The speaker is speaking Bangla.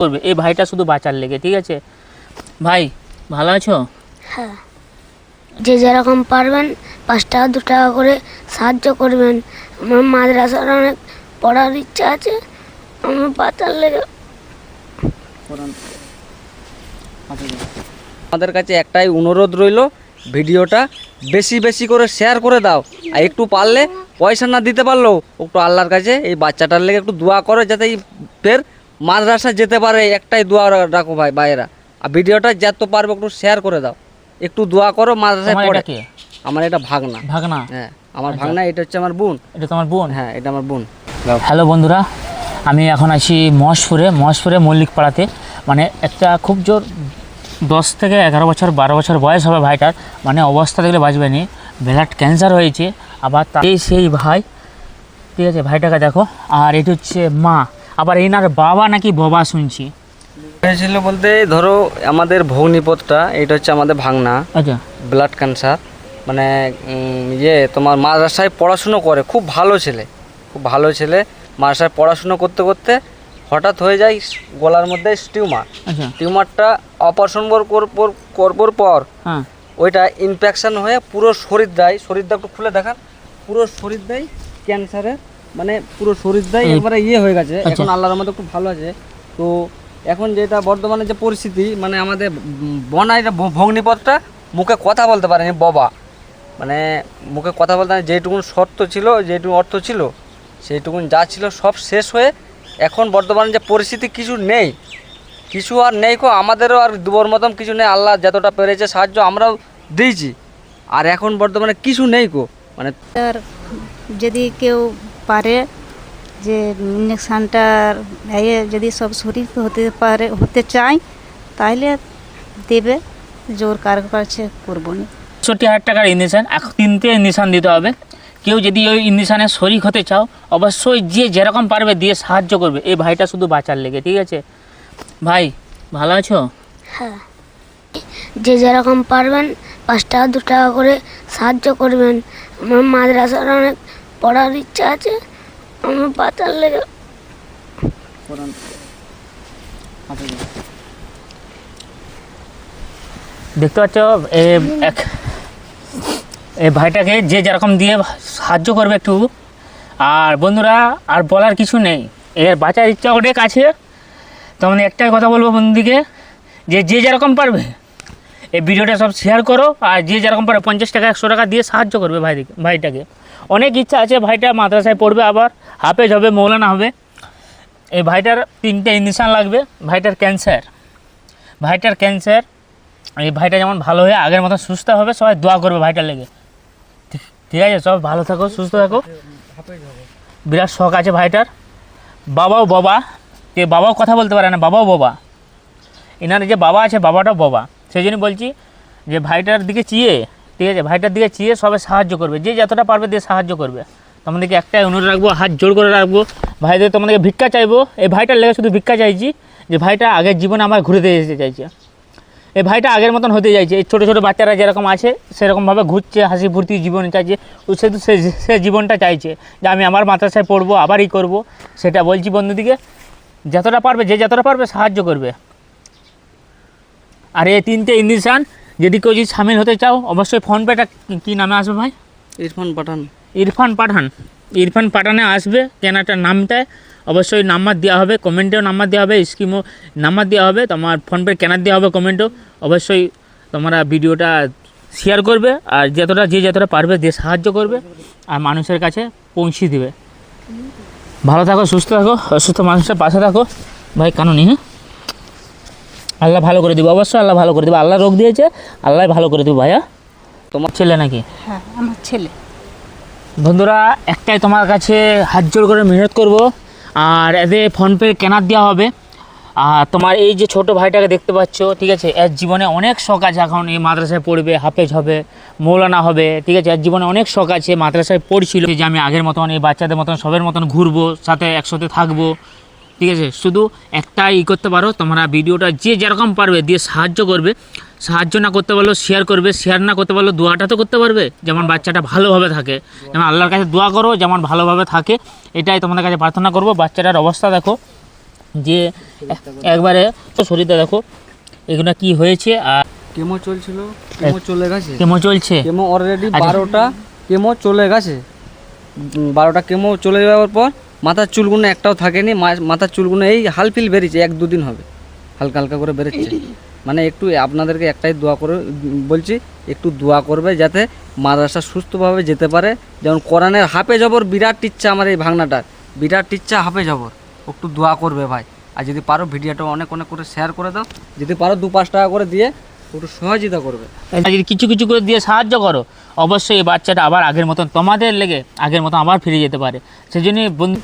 করবে? এই ভাইটা শুধু বাঁচার লেগে ঠিক আছে? ভাই ভালো আছো? হ্যাঁ। যে যেরকম পারবেন পাঁচ টাকা দু টাকা করে সাহায্য করবেন। আমার মাদ্রাসার অনেক পড়ার ইচ্ছা আছে আমার বাচ্চার লেগে আমাদের কাছে একটাই অনুরোধ রইল ভিডিওটা বেশি বেশি করে শেয়ার করে দাও। আর একটু পারলে পয়সা না দিতে পারলেও একটু আল্লাহর কাছে এই বাচ্চাটার লেগে একটু দোয়া করো যাতে এই ফের মাদ্রাসা যেতে পারে একটাই দোয়া রাখো ভাই ভাইয়েরা। আর ভিডিওটা যত পারব একটু শেয়ার করে দাও। একটু দোয়া করো মাদ্রাসায় পড়ে। আমার এটা ভাগনা। ভাগনা? হ্যাঁ আমার ভাগনা এটা হচ্ছে আমার বোন। এটা তোমার বোন? হ্যাঁ এটা আমার বোন। হ্যালো বন্ধুরা আমি এখন আছি মহেশপুরে মহেশপুরে মল্লিক পাড়াতে মানে একটা খুব জোর দশ থেকে এগারো বছর বারো বছর বয়স হবে ভাইটার। মানে অবস্থা দেখলে বাঁচবে নি। ব্লাড ক্যান্সার হয়েছে। আবার তাই সেই ভাই। ঠিক আছে ভাইটাকে দেখো। আর এটি হচ্ছে মা। আবার এনার বাবা নাকি বাবা শুনছি। হয়েছিল বলতে ধরো আমাদের ভগ্নিপথটা এটা হচ্ছে আমাদের ভাগনা আচ্ছা। Blood cancer. মানে ইয়ে তোমার মাদ্রাসায় পড়াশুনো করে খুব ভালো ছেলে খুব ভালো ছেলে। মাদ্রাসায় পড়াশুনো করতে করতে হঠাৎ হয়ে যায় গলার মধ্যে টিউমার। আচ্ছা। টিউমারটা অপারেশন করবার পর হ্যাঁ। ওইটা ইনফেকশন হয়ে পুরো শরীর দেয় শরীরটা একটু খুলে দেখান পুরো শরীর দেয় ক্যান্সারের মানে পুরো শরীর দেয় এই- একবারে ইয়ে হয়ে গেছে। আচ্ছা। এখন আল্লাহর মধ্যে খুব ভালো আছে। তো এখন যেটা বর্তমানে যে পরিস্থিতি মানে আমাদের বনাই ভগ্নিপথটা মুখে কথা বলতে পারেনি বাবা। মানে মুখে কথা বলতে পারেনি যেটুকুন শর্ত ছিল যেটুকু অর্থ ছিল সেইটুকুন যা ছিল সব শেষ হয়ে এখন বর্তমানে যে পরিস্থিতি কিছু নেই। কিছু আর নেই কো আমাদেরও আর দুবর মতন কিছু নেই। আল্লাহ যতটা পেরেছে সাহায্য আমরাও দিয়েছি। আর এখন বর্তমানে কিছু নেই কো। মানে যদি কেউ পারে যে ইঞ্জেকশানটার এ যদি সব শরীর হতে পারে হতে চায় তাহলে দেবে জোর কার কাছে করব না। ষাটটি হাজার টাকার ইঞ্জেকশান এক তিনটে ইঞ্জেকশান দিতে হবে। কেউ যদি ওই ইঞ্জেকশানে শরিক হতে চাও অবশ্যই যে যেরকম পারবে দিয়ে সাহায্য করবে। এই ভাইটা শুধু বাঁচার লেগে ঠিক আছে? ভাই ভালো আছো? হ্যাঁ। যে যেরকম পারবেন পাঁচ টাকা দু টাকা করে সাহায্য করবেন। আমার মাদ্রাসার অনেক পড়ার ইচ্ছা আছে আমার বাচ্চার লেগে দেখতে পাচ্ছ এ এই ভাইটাকে যে যেরকম দিয়ে সাহায্য করবে একটু। আর বন্ধুরা আর বলার কিছু নেই। এর বাঁচার ইচ্ছা অনেক আছে তখন একটাই কথা বলব বন্ধুদিকে যে যে যেরকম পারবে এই ভিডিওটা সব শেয়ার করো আর যে যেরকম পারবে পঞ্চাশ টাকা, একশো টাকা দিয়ে সাহায্য করবে ভাই ভাইটাকে। অনেক ইচ্ছা আছে ভাইটা মাদ্রাসায় পড়বে আবার, হাফেজ হবে, মৌলানা হবে। এই ভাইটার তিনটে ইঞ্জেকশান লাগবে, ভাইটার ক্যান্সার ভাইটার ক্যান্সার এই ভাইটা যেমন ভালো হয়ে আগের মতো সুস্থ হবে, সবাই দোয়া করবে ভাইটার লেগে। ঠিক আছে, সব ভালো থাকো, সুস্থ থাকো। বিরাট শখ আছে ভাইটার। বাবাও বাবা, কে বাবাও কথা বলতে পারে না, বাবাও বাবা। এনার যে বাবা আছে, বাবাটাও বাবা। সেই জন্য বলছি যে ভাইটার দিকে চিয়ে, ঠিক আছে, ভাইটার দিকে চিয়ে সবাই সাহায্য করবে। যে যতটা পারবে দিয়ে সাহায্য করবে। তোমাদেরকে একটাই অনুরোধ রাখব, হাত জোর করে রাখব। ভাইদের তোমাদেরকে ভিক্ষা চাইব। এই ভাইটার লেগে শুধু ভিক্ষা চাইছি যে ভাইটা আগের জীবনে আমার ঘুরে দিয়ে যেতে চাইছে। এই ভাইটা আগের মতন হতে চাইছে। এই ছোটো ছোটো বাচ্চারা যেরকম আছে, সেরকমভাবে ঘুরছে, হাসি ফুর্তি জীবন চাইছে। ও শুধু সে সে জীবনটা চাইছে যে আমি আমার মাদ্রাসায় পড়ব, আবারই করব। সেটা বলছি বন্ধুদিকে, যতটা পারবে, যে যতটা পারবে সাহায্য করবে। আর এই তিনটে ইঞ্জেকশান যদি কেউ যদি সামিল হতে চাও অবশ্যই ফোনপেটা কী নামে আসবে ভাই? ইরফান পাঠান। ইরফান পাঠান। ইরফান পাঠানে আসবে কেনাটার নামটায় অবশ্যই নাম্বার দেওয়া হবে কমেন্টেও নাম্বার দেওয়া হবে স্কিমও নাম্বার দেওয়া হবে তোমার ফোনপে কেনার দেওয়া হবে কমেন্টও। অবশ্যই তোমরা ভিডিওটা শেয়ার করবে আর যতটা যে যতটা পারবে দিয়ে সাহায্য করবে আর মানুষের কাছে পৌঁছে দিবে। ভালো থাকো সুস্থ থাকো অসুস্থ মানুষের পাশে থাকো। ভাই কানুনি হ্যাঁ? আল্লাহ ভালো করে দেবে। অবশ্যই আল্লাহ ভালো করে দেবে। আল্লাহ রোগ দিয়েছে আল্লাহ ভালো করে দেবে ভাইয়া। তোমার ছেলে নাকি? হ্যাঁ আমার ছেলে। বন্ধুরা একটাই তোমার কাছে হাত জোর করে মেহনত করব। আর এদের ফোনপে কেনার দেওয়া হবে। আর তোমার এই যে ছোট ভাইটাকে দেখতে পাচ্ছ ঠিক আছে? এর জীবনে অনেক শখ আছে এখন। এই মাদ্রাসায় পড়বে হাফেজ হবে মৌলানা হবে ঠিক আছে? এর জীবনে অনেক শখ আছে। মাদ্রাসায় পড়ছিল যে আমি আগের মতন এই বাচ্চাদের মতন সবের মতন ঘুরবো সাথে একসাথে থাকব। ঠিক আছে? শুধু একটাই ই করতে পারো তোমরা ভিডিওটা যে যেরকম পারবে দিয়ে সাহায্য করবে। সাহায্য না করতে পারলেও শেয়ার করবে শেয়ার না করতে পারলেও দোয়াটা তো করতে পারবে যেমন বাচ্চাটা ভালোভাবে থাকে। যেমন আল্লাহর কাছে দোয়া করো যেমন ভালোভাবে থাকে এটাই তোমাদের কাছে প্রার্থনা করব। বাচ্চাটার অবস্থা দেখো যে এক- একবারে তো শরীরটা দেখো এগুলো কি হয়েছে আর কেমো চলছিল কেমো চলে গেছে। কেমো চলছে? কেমো অলরেডি আচ্ছা। বারোটা কেমো চলে গেছে। বারোটা কেমো চলে যাওয়ার পর মাথার চুলগুলো একটাও থাকেনি মাথার চুলগুলো এই হালফিল বেরিয়েছে, এক দুদিন হবে। হালকা হালকা করে বেরোচ্ছে। মানে একটু আপনাদেরকে একটাই দোয়া করে, বলছি, একটু দোয়া করবে যাতে মাদ্রাসা সুস্থভাবে যেতে পারে। যেমন কোরআনের হাফে জবর বিরাট ইচ্ছা আমার এই ভাঙনাটার বিরাট ইচ্ছা হাফে জবর। একটু দোয়া করবে ভাই। আর যদি পারো ভিডিওটা অনেক অনেক করে শেয়ার করে দাও। যদি পারো দু পাঁচ টাকা করে দিয়ে একটু সহযোগিতা করবে। যদি কিছু কিছু করে দিয়ে সাহায্য করো, অবশ্যই এই বাচ্চাটা আবার আগের মতন তোমাদের লেগে আগের মতন আবার ফিরে যেতে পারে। সেই জন্য বন্ধু